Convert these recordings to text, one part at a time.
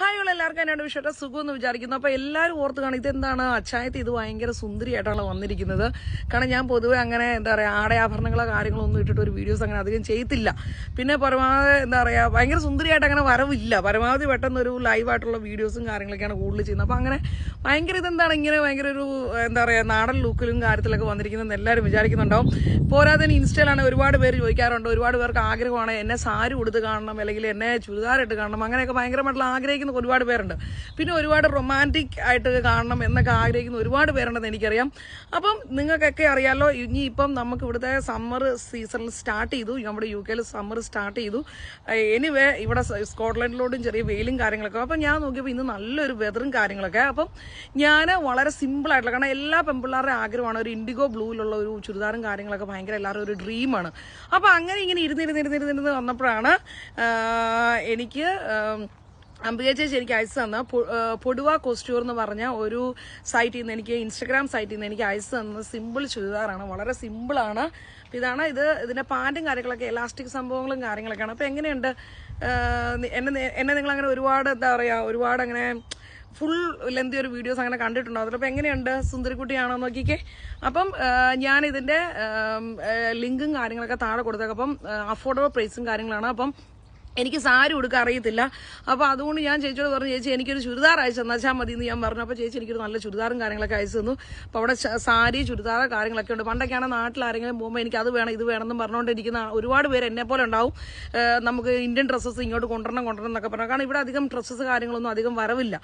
Hi ഉള്ള എല്ലാവർക്കും വിഷയത്തെ സുഖം എന്ന് വിചാരിക്കുന്നു. അപ്പോൾ എല്ലാവരും ഓർത്ത് കാണും ഇതെന്താണ്? അച്ചായത്ത് ഇത് ഭയങ്കര സുന്ദരിയായിട്ടാണ് വന്നിരിക്കുന്നത്. കാരണം ഞാൻ പൊതുവെ അങ്ങനെ എന്താ പറയുക ആടയാഭരണങ്ങളോ കാര്യങ്ങളോ ഒന്നും ഇട്ടിട്ട് ഒരു വീഡിയോസ് അങ്ങനെ അധികം ചെയ്യത്തില്ല. പിന്നെ പരമാവധി എന്താ പറയുക ഭയങ്കര സുന്ദരിയായിട്ട് അങ്ങനെ വരവില്ല. പരമാവധി പെട്ടെന്ന് ഒരു ലൈവായിട്ടുള്ള വീഡിയോസും കാര്യങ്ങളൊക്കെയാണ് കൂടുതൽ ചെയ്യുന്നത്. അപ്പോൾ അങ്ങനെ ഭയങ്കര ഇതെന്താണ് ഇങ്ങനെ ഭയങ്കര ഒരു എന്താ പറയുക നാടൻ ലുക്കിലും കാര്യത്തിലൊക്കെ വന്നിരിക്കുന്നതെന്ന് എല്ലാവരും വിചാരിക്കുന്നുണ്ടാവും. പോരാതെ ഇൻസ്റ്റയിലാണ് ഒരുപാട് പേര് ചോദിക്കാറുണ്ട്. ഒരുപാട് പേർക്ക് ആഗ്രഹമാണ് എന്നെ സാരി കൊടുത്ത് കാണണം അല്ലെങ്കിൽ എന്നെ ചുരിദാറിട്ട് കാണണം അങ്ങനെയൊക്കെ ഭയങ്കരമായിട്ടുള്ള ആഗ്രഹിക്കുന്ന ഒരുപാട് പേരുണ്ട്. പിന്നെ ഒരുപാട് റൊമാന്റിക് ആയിട്ട് കാണണം എന്നൊക്കെ ആഗ്രഹിക്കുന്ന ഒരുപാട് പേരുണ്ടെന്ന് എനിക്കറിയാം. അപ്പം നിങ്ങൾക്കൊക്കെ അറിയാലോ ഇനി ഇപ്പം നമുക്ക് ഇവിടുത്തെ സമ്മർ സീസണിൽ സ്റ്റാർട്ട് ചെയ്തു. നമ്മുടെ യു കെയിൽ സമ്മർ സ്റ്റാർട്ട് ചെയ്തു. എനിവേ ഇവിടെ സ്കോട്ട്ലൻഡിലോട്ടും ചെറിയ വെയിലും കാര്യങ്ങളൊക്കെ. അപ്പം ഞാൻ നോക്കിയപ്പോൾ ഇന്ന് നല്ലൊരു വെതറും കാര്യങ്ങളൊക്കെ. അപ്പം ഞാൻ വളരെ സിമ്പിളായിട്ടുള്ള കാരണം എല്ലാ പെൺപിള്ളേരുടെ ആഗ്രഹമാണ് ഒരു ഇൻഡിഗോ ബ്ലൂവിലുള്ള ഒരു ചുരിദാറും കാര്യങ്ങളൊക്കെ ഭയങ്കര എല്ലാവരും ഒരു ഡ്രീമാണ് അപ്പം അങ്ങനെ ഇങ്ങനെ ഇരുന്നിരുന്നിരുന്നിരുന്നിരുന്ന് വന്നപ്പോഴാണ് എനിക്ക് അംബിക ചേച്ചി എനിക്ക് അയച്ചു തന്ന പൊടുവ കോസ്റ്റ്യൂർ എന്ന് പറഞ്ഞ ഒരു സൈറ്റിൽ നിന്ന് എനിക്ക് ഇൻസ്റ്റഗ്രാം സൈറ്റിൽ നിന്ന് എനിക്ക് അയച്ചു തന്ന സിമ്പിൾ ചുരിദാറാണ്. വളരെ സിമ്പിളാണ് ഇതാണ് ഇത്. ഇതിന്റെ പാന്റും കാര്യങ്ങളൊക്കെ എലാസ്റ്റിക് സംഭവങ്ങളും കാര്യങ്ങളൊക്കെയാണ്. അപ്പം എങ്ങനെയുണ്ട്? എന്നെ എന്നെ നിങ്ങൾ അങ്ങനെ ഒരുപാട് എന്താ പറയുക ഒരുപാട് അങ്ങനെ ഫുൾ ലെന്തി ഒരു വീഡിയോസ് അങ്ങനെ കണ്ടിട്ടുണ്ടോ? അതിലപ്പോൾ എങ്ങനെയുണ്ട്? സുന്ദരിക്കുട്ടിയാണോ നോക്കിക്കേ. അപ്പം ഞാൻ ഇതിന്റെ ലിങ്കും കാര്യങ്ങളൊക്കെ താഴെ കൊടുത്തേക്കാം. അപ്പം അഫോർഡബിൾ പ്രൈസും കാര്യങ്ങളാണ്. അപ്പം എനിക്ക് സാരി ഉടുക്കാൻ അറിയത്തില്ല. അപ്പോൾ അതുകൊണ്ട് ഞാൻ ചേച്ചിയോട് പറഞ്ഞു ചേച്ചി എനിക്കൊരു ചുരിദാർ അയച്ചു തന്നാച്ചാൽ മതി എന്ന് ഞാൻ പറഞ്ഞു. അപ്പോൾ ചേച്ചി എനിക്കൊരു നല്ല ചുരിദാറും കാര്യങ്ങളൊക്കെ അയച്ചു തന്നു. അപ്പോൾ അവിടെ സാരി ചുരിദാർ കാര്യങ്ങളൊക്കെ ഉണ്ട്. പണ്ടൊക്കെയാണ് നാട്ടിൽ ആരെങ്കിലും പോകുമ്പോൾ എനിക്ക് അത് വേണം ഇത് വേണം എന്ന് പറഞ്ഞുകൊണ്ടിരിക്കുന്ന ഒരുപാട് പേര് എന്നെ പോലെ ഉണ്ടാവും. നമുക്ക് ഇന്ത്യൻ ഡ്രസ്സസ് ഇങ്ങോട്ട് കൊണ്ടുവരണം കൊണ്ടുവരണം എന്നൊക്കെ പറഞ്ഞു. കാരണം ഇവിടെ അധികം ഡ്രസ്സസ് കാര്യങ്ങളൊന്നും അധികം വരവില്ല.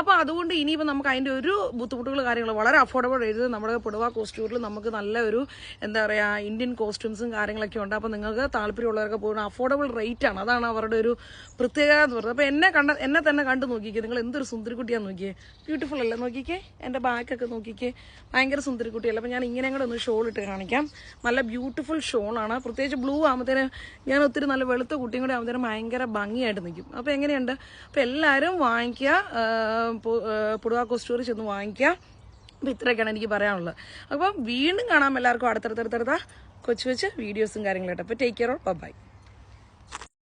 അപ്പോൾ അതുകൊണ്ട് ഇനിയിപ്പോൾ നമുക്ക് അതിന്റെ ഒരു ബുദ്ധിമുട്ടുകൾ കാര്യങ്ങൾ വളരെ അഫോർഡബിൾ റേറ്റിൽ നമ്മുടെ പുടവ കോസ്റ്റ്യൂറിൽ നമുക്ക് നല്ല ഒരു എന്താ പറയുക ഇന്ത്യൻ കോസ്റ്റ്യൂംസും കാര്യങ്ങളൊക്കെ ഉണ്ട്. അപ്പോൾ നിങ്ങൾക്ക് താല്പര്യമുള്ളവരൊക്കെ പോകുന്ന അഫോർഡബിൾ റേറ്റ് ആണ്. അതാണ് അവരുടെ ഒരു പ്രത്യേകത എന്ന് പറഞ്ഞത്. അപ്പോൾ എന്നെ കണ്ട എന്നെ തന്നെ കണ്ടു നോക്കിക്കേ. നിങ്ങൾ എന്തൊരു സുന്ദരിക്കുട്ടിയാന്ന് നോക്കിയേ ബ്യൂട്ടിഫുൾ അല്ലേ നോക്കിക്കേ? എന്റെ ബാക്കൊക്കെ നോക്കിക്കേ. ഭയങ്കര സുന്ദരിക്കുട്ടിയല്ല. അപ്പോൾ ഞാൻ ഇങ്ങനെ കൂടെ ഒന്ന് ഷോൾ ഇട്ട് കാണിക്കാം. നല്ല ബ്യൂട്ടിഫുൾ ഷോളാണ് പ്രത്യേകിച്ച് ബ്ലൂ ആകുമ്പോഴത്തേന് ഞാൻ ഒത്തിരി നല്ല വെളുത്ത കുട്ടിയും കൂടെ ആകുമ്പോഴത്തേനും ഭയങ്കര ഭംഗിയായിട്ട് നിൽക്കും. അപ്പോൾ എങ്ങനെയുണ്ട്? അപ്പോൾ എല്ലാവരും വാങ്ങിക്കുക. പുടുവാക്കോ കോസ്റ്റൂർ ചെന്ന് വാങ്ങിക്കുക. അപ്പോൾ ഇത്രയൊക്കെയാണ് എനിക്ക് പറയാനുള്ളത്. അപ്പം വീണ്ടും കാണാം എല്ലാവർക്കും അടുത്തടുത്തടുത്തടുത്ത കൊച്ചു കൊച്ചു വീഡിയോസും കാര്യങ്ങളായിട്ട് അപ്പോൾ ടേക്ക് കെയർ ഓൾ ബൈ